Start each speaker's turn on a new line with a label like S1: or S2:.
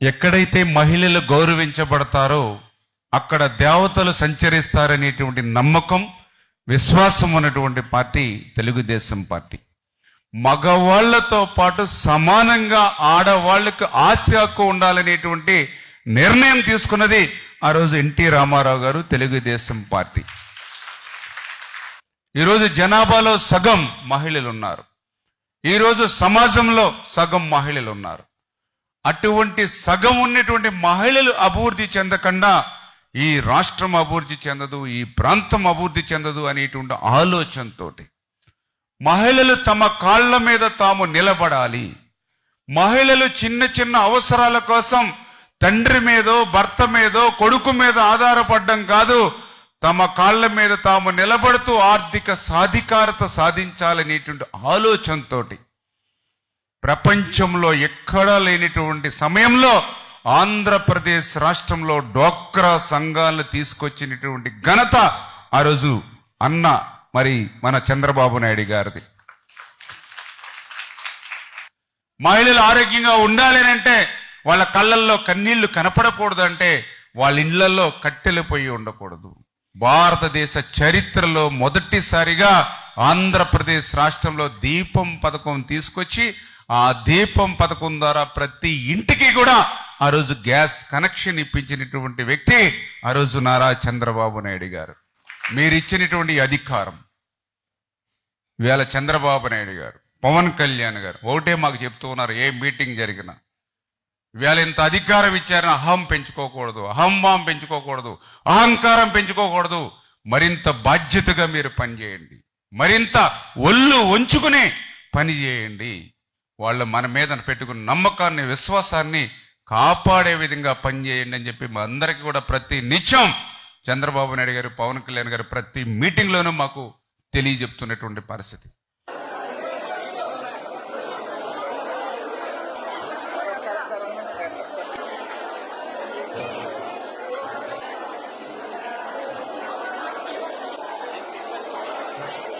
S1: ఎక్కడైతే మహిళలు గౌరవించబడతారో అక్కడ దేవతలు సంచరిస్తారనేటువంటి నమ్మకం విశ్వాసం ఉన్నటువంటి పార్టీ తెలుగుదేశం పార్టీ. మగవాళ్ళతో పాటు సమానంగా ఆడవాళ్ళకు ఆస్తి హక్కు ఉండాలనేటువంటి నిర్ణయం తీసుకున్నది ఆ రోజు ఎన్టీ రామారావు గారు తెలుగుదేశం పార్టీ. ఈరోజు జనాభాలో సగం మహిళలు ఉన్నారు ఈరోజు సమాజంలో సగం మహిళలు ఉన్నారు అటువంటి సగం ఉన్నటువంటి మహిళలు అభివృద్ధి చెందకుండా ఈ రాష్ట్రం అభివృద్ధి చెందదు ఈ ప్రాంతం అభివృద్ధి చెందదు అనేటువంటి ఆలోచనతోటి మహిళలు తమ కాళ్ళ మీద తాము నిలబడాలి. మహిళలు చిన్న చిన్న అవసరాల కోసం తండ్రి మీదో భర్త మీదో కొడుకు మీద ఆధారపడడం కాదు. తమ కాళ్ళ మీద తాము నిలబడుతూ ఆర్థిక సాధికారత సాధించాలనేటువంటి ఆలోచనతోటి ప్రపంచంలో ఎక్కడా లేనిటువంటి సమయంలో ఆంధ్రప్రదేశ్ రాష్ట్రంలో డోక్రా సంఘాలను తీసుకొచ్చినటువంటి ఘనత ఆ రోజు అన్న మరి మన చంద్రబాబు నాయుడు గారిది. మహిళలు ఆరోగ్యంగా ఉండాలి అంటే వాళ్ళ కళ్ళల్లో కన్నీళ్ళు కనపడకూడదు అంటే వాళ్ళ ఇళ్ళలో కట్టెలు పొయ్యి ఉండకూడదు. భారతదేశ చరిత్రలో మొదటిసారిగా ఆంధ్రప్రదేశ్ రాష్ట్రంలో దీపం పథకం తీసుకొచ్చి ఆ దీపం పథకం ద్వారా ప్రతి ఇంటికి కూడా ఆ రోజు గ్యాస్ కనెక్షన్ ఇప్పించినటువంటి వ్యక్తి ఆ రోజు నారా చంద్రబాబు నాయుడు గారు. మీరు ఇచ్చినటువంటి అధికారం. ఇవాళ చంద్రబాబు నాయుడు గారు పవన్ కళ్యాణ్ గారు ఒకటే మాకు చెప్తూ ఉన్నారు ఏ మీటింగ్ జరిగినా. ఇవాళ ఇంత అధికారం ఇచ్చారని అహం పెంచుకోకూడదు అహంభావం పెంచుకోకూడదు అహంకారం పెంచుకోకూడదు. మరింత బాధ్యతగా మీరు పనిచేయండి. మరింత ఒళ్ళు వంచుకునే పని చేయండి వాళ్ళు మన మీద పెట్టుకున్న నమ్మకాన్ని విశ్వాసాన్ని కాపాడే విధంగా పనిచేయండి అని చెప్పి మా అందరికీ కూడా ప్రతి నిత్యం చంద్రబాబు నాయుడు గారు పవన్ కళ్యాణ్ గారు ప్రతి మీటింగ్లోనూ మాకు తెలియజెప్తున్నటువంటి పరిస్థితి Thank you.